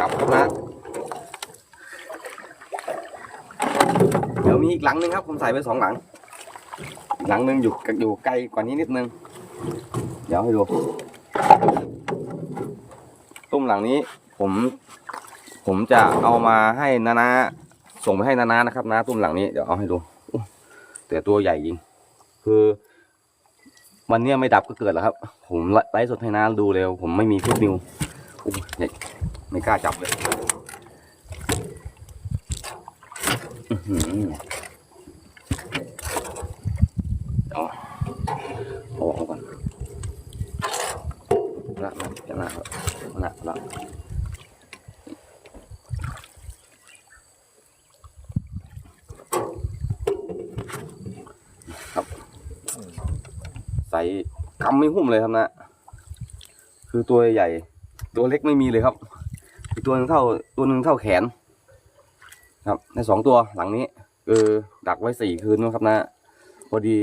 กลับครับนะเดี๋ยวมีอีกหลังนึงครับ ผมใส่ไปสองหลัง หลังนึงอยู่อยู่ไกลกว่านี้นิดนึง เดี๋ยวให้ดู ตุ้มหลังนี้ ผม ผมจะเอามาให้นานาส่งไปให้นานานะครับนะตุ้มหลังนี้เดี๋ยวเอาให้ดูแต่ตัวใหญ่จริง คือวันนี้ไม่ดับก็เกิดแล้วครับ ผมไล่สดให้น้าดูเร็วผมไม่มีฟุตนิว ไม่กล้าจับเลยอือหือเอาเอาออกก่อนละละละละละละใส่กำไม่หุ้มเลยครับนะ คือตัวใหญ่ ตัวเล็กไม่มีเลยครับ อีกตัวหนึงเท่าตัวหนึ่งเท่าแขน ครับในสองตัวหลังนี้เออดักไว้สี่คืนนะครับนะ พอดี